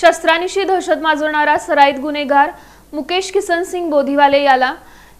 शस्त्रानिशी दहशत माजवणारा सराईत गुन्हेगार मुकेश किसन सिंग बोधीवाले याला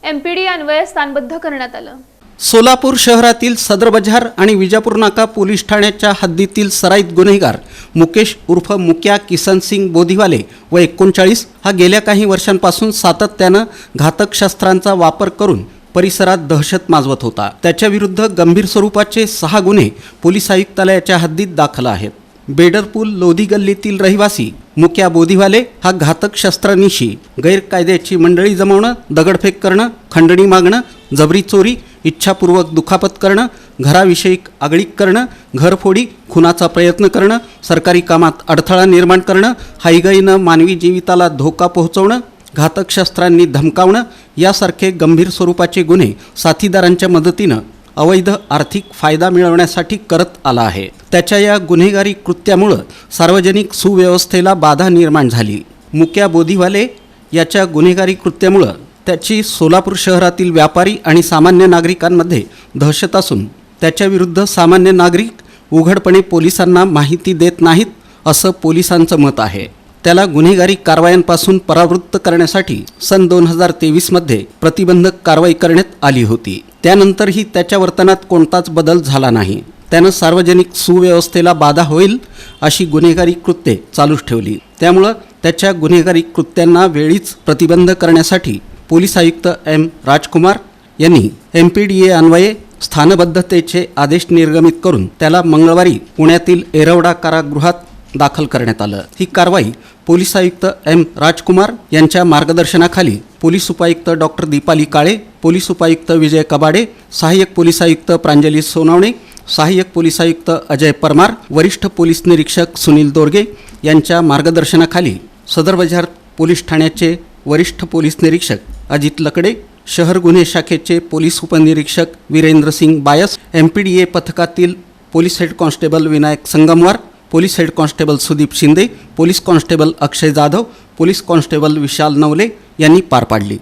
एमपीडी अन्वये स्थानबद्ध करण्यात आलं. सोलापूर शहरातील सदर बजार आणि विजापूर नाका पोलीस ठाण्याच्या हद्दीतील सराईत गुन्हेगार मुकेश उर्फ मुक्या किसन सिंग बोधीवाले व एकोणचाळीस हा गेल्या काही वर्षांपासून सातत्यानं घातक शस्त्रांचा वापर करून परिसरात दहशत माजवत होता. त्याच्याविरुद्ध गंभीर स्वरूपाचे सहा गुन्हे पोलीस आयुक्तालयाच्या हद्दीत दाखल आहेत. बेडरपूल लोधी गल्लीतील रहिवासी मुक्या बोधीवाले हा घातक शस्त्रनिशी गैरकायद्याची मंडळी जमवणं दगडफेक करणं खंडणी मागणं जबरी चोरी इच्छापूर्वक दुखापत करणं घराविषयी आगळीक करणं घरफोडी खुनाचा प्रयत्न करणं सरकारी कामात अडथळा निर्माण करणं हायगाईनं मानवी जीविताला धोका पोहोचवणं घातक शस्त्रांनी धमकावणं यासारखे गंभीर स्वरूपाचे गुन्हे साथीदारांच्या मदतीनं अवैध आर्थिक फायदा मिळवण्यासाठी करत आला आहे. त्याच्या या गुन्हेगारी कृत्यामुळं सार्वजनिक सुव्यवस्थेला बाधा निर्माण झाली. मुक्या बोधीवाले याच्या गुन्हेगारी कृत्यामुळं त्याची सोलापूर शहरातील व्यापारी आणि सामान्य नागरिकांमध्ये दहशत असून त्याच्याविरुद्ध सामान्य नागरिक उघडपणे पोलिसांना माहिती देत नाहीत असं पोलिसांचं मत आहे. त्याला गुन्हेगारी कारवायांपासून परावृत्त करण्यासाठी सन दोन हजार तेवीसमध्ये प्रतिबंधक कारवाई करण्यात आली होती. त्यानंतरही त्याच्या वर्तनात कोणताच बदल झाला नाही. त्यानं सार्वजनिक सुव्यवस्थेला बाधा होईल अशी गुन्हेगारी कृत्ये चालूच ठेवली. त्यामुळं त्याच्या गुन्हेगारी कृत्यांना वेळीच प्रतिबंध करण्यासाठी पोलीस आयुक्त एम राजकुमार यांनी एम पी डी ए अन्वये स्थानबद्धतेचे आदेश निर्गमित करून त्याला मंगळवारी पुण्यातील एरवडा कारागृहात दाखल करण्यात आलं. ही कारवाई पोलीस आयुक्त एम राजकुमार यांच्या मार्गदर्शनाखाली पोलीस उपायुक्त डॉक्टर दीपाली काळे पोलीस उपायुक्त विजय कबाडे सहाय्यक पोलीस आयुक्त प्रांजली सोनवणे सहाय्यक पोलीस आयुक्त अजय परमार वरिष्ठ पोलीस निरीक्षक सुनील दोरगे यांच्या मार्गदर्शनाखाली सदर बाजार पोलीस ठाण्याचे वरिष्ठ पोलीस निरीक्षक अजित लकडे शहर गुन्हे शाखेचे पोलीस उपनिरीक्षक Virendra Singh Bayas M P D A पथकातील police head constable Vinayak Sangamwar police head constable Sudeep Shinde police constable Akshay Jadhav police constable Vishal Navale यांनी पार पाडली.